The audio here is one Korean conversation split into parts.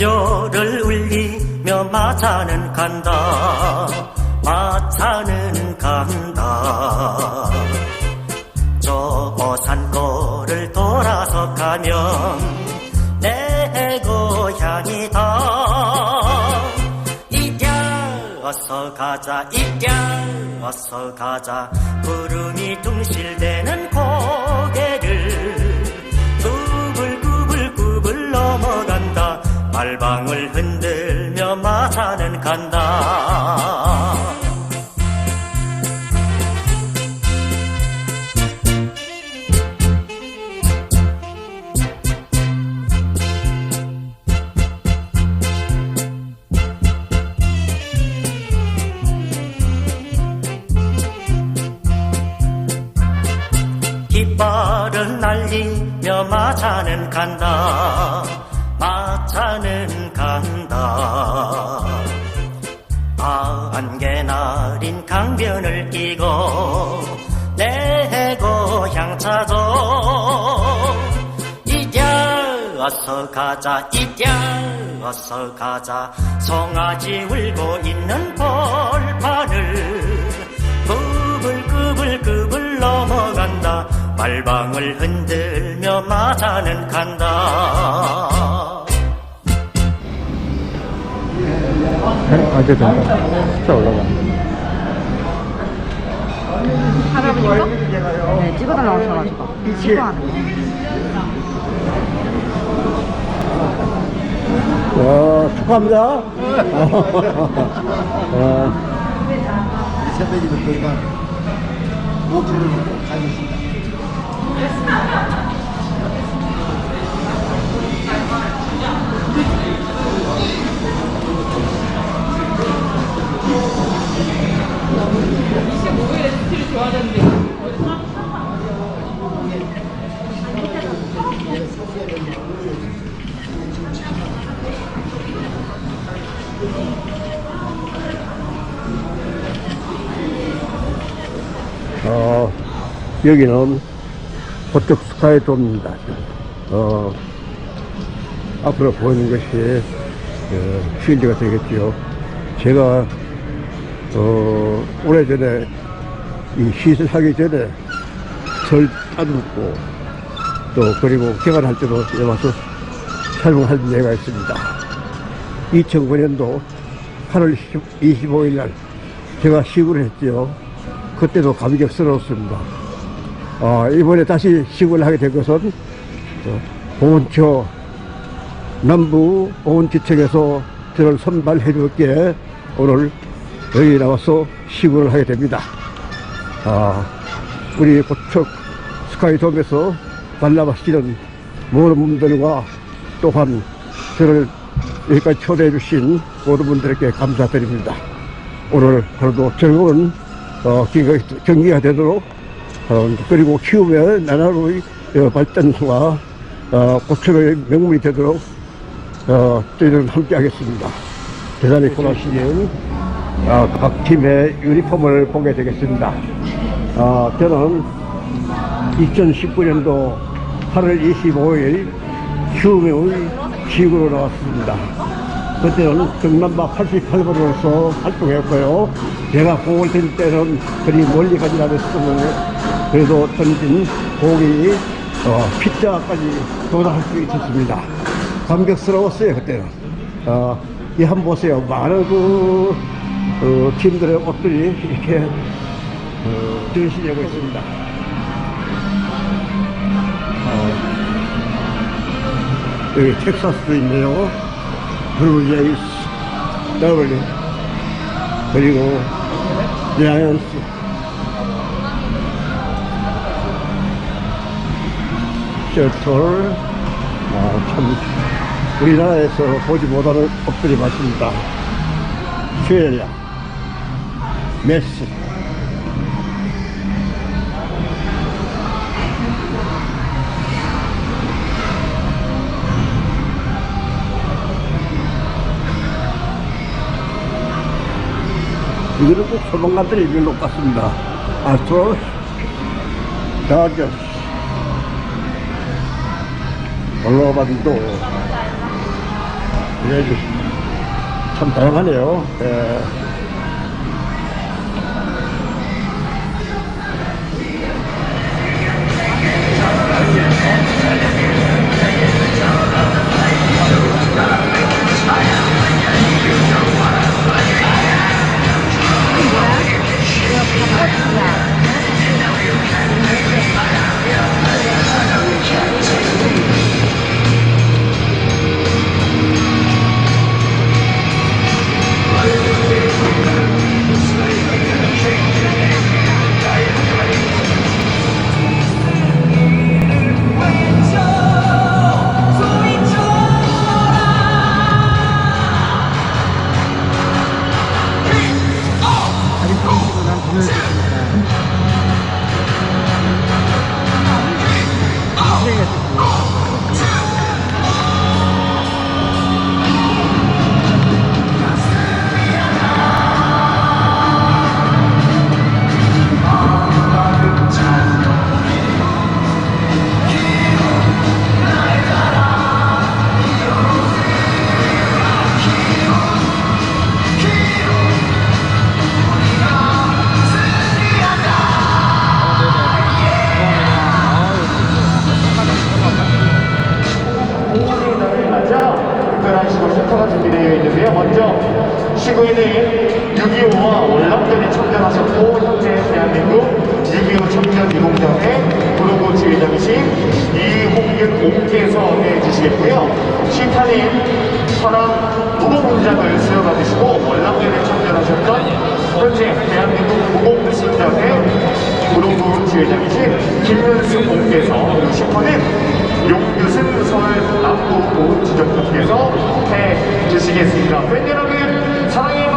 벤조를 울리며 마차는 간다. 마차는 간다. 저 산골을 돌아서 가면 내 고향이다. 이랴 어서 가자 이랴 어서 가자. 구름이 둥실대는 고개를 말방울 흔들며 마차는 간다. 깃발을 날리며 마차는 간다 마차는 간다. 안개 날인 강변을 끼고 내 고향 찾아 이랴 어서 가자 이랴 어서 가자. 송아지 울고 있는 벌판을 구불구불구불 넘어간다. 말방울 흔들며 마차는 간다 아, 이제 된다. 숫자 올라가. 할아버지가? 네, 찍어달라고 하셔가지고. 찍어하는 거. 와, 축하합니다. 와, 새벽이면 저희가 목표를 가지고 있습니다. 여기는 호떡 스카이돔입니다. 어, 앞으로 보이는 것이 어, 실리가 되겠지요. 제가 어, 오래전에 이 시설 하기 전에 절 따듬고 또 그리고 개관할 때도 와서 촬영할 예가 있습니다. 2009년도 8월 25일 날 제가 시구를 했지요. 그때도 감격스러웠습니다. 아, 이번에 다시 시구를 하게 된 것은 어, 보훈처 남부 보훈지청에서 저를 선발해 줬기에 오늘 여기 나와서 시구를 하게 됩니다. 아, 우리 고척 스카이돔에서 관람하시는 모든 분들과 또한 저를 여기까지 초대해 주신 모든 분들께 감사드립니다. 오늘 하루도 즐거운 어, 경기가, 경기가 되도록 어, 그리고 키우면 나라로의 어, 발전과 어, 고척의 명물이 되도록 어, 저희들은 함께 하겠습니다. 대단히 고맙시는 어, 각 팀의 유니폼을 보게 되겠습니다. 어, 저는 2019년도 8월 25일 휴명을 지구로 나왔습니다. 그때는 경남박 88번으로서 활동했고요. 제가 공을 던질 때는 그리 멀리 가지 않았으면 그래도 던진 공이 어, 피자까지 도달할 수 있었습니다. 감격스러웠어요, 그때는. 어, 이 한번 보세요. 많은 그, 어, 팀들의 옷들이 이렇게 어, 전시되고 있습니다. 어, 여기 텍사스도 있네요. 블루제이스, 더블리, 그리고 자이언스. 셔틀, 아, 참, 우리나라에서 보지 못하는 옷들이 많습니다. 슈엘리아, 메시, 이거는 꼭 소방관들이 입는 옷 같습니다. 아스트로, 다저스, 올라바디도, 그래도 참 다양하네요. 예. 시구에는 6.25와 월남전에 참전하셨고 현재 대한민국 6.25 청년 유공전의 구로구 지휘장이신 이홍균 옥께서 해주시겠고요. 심판인 현황 무공훈장을 수여받으시고 월남전에 참전하셨던 현재 대한민국 무공훈장의 구로구 지휘장이신 김윤숙 옥께서 심판인 용규승 서울 남부 보훈지점장께서 해주시겠습니다. 팬 여러분 사랑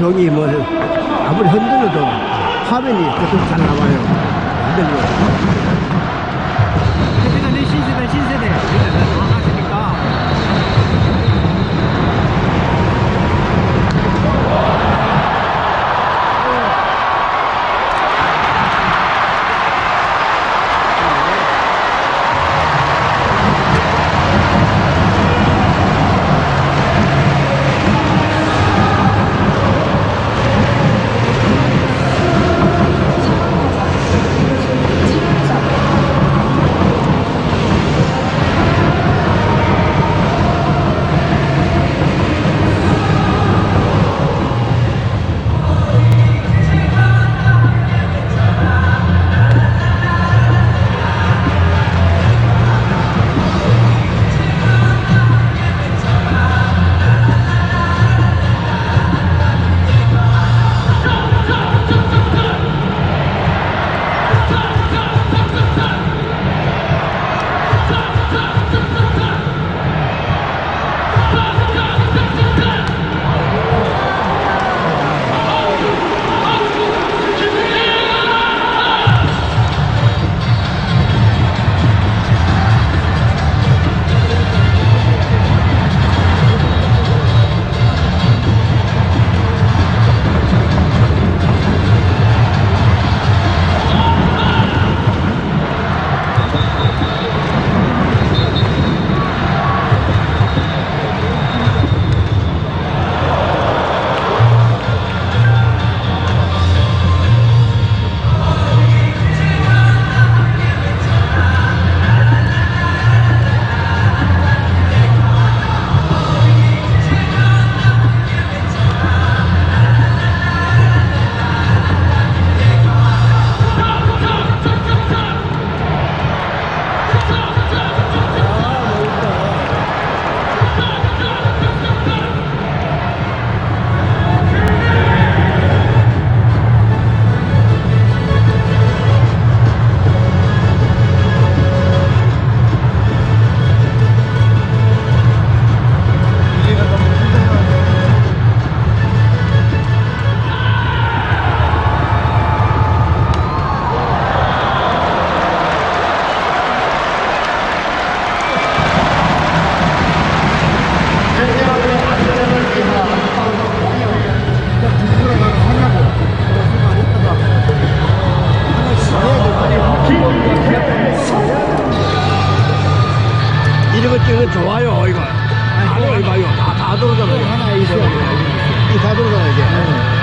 저기 뭐 아무리 흔들어도 화면이 계속 잘 나와요. 흔들려. 이거 좋아요 이거. 다들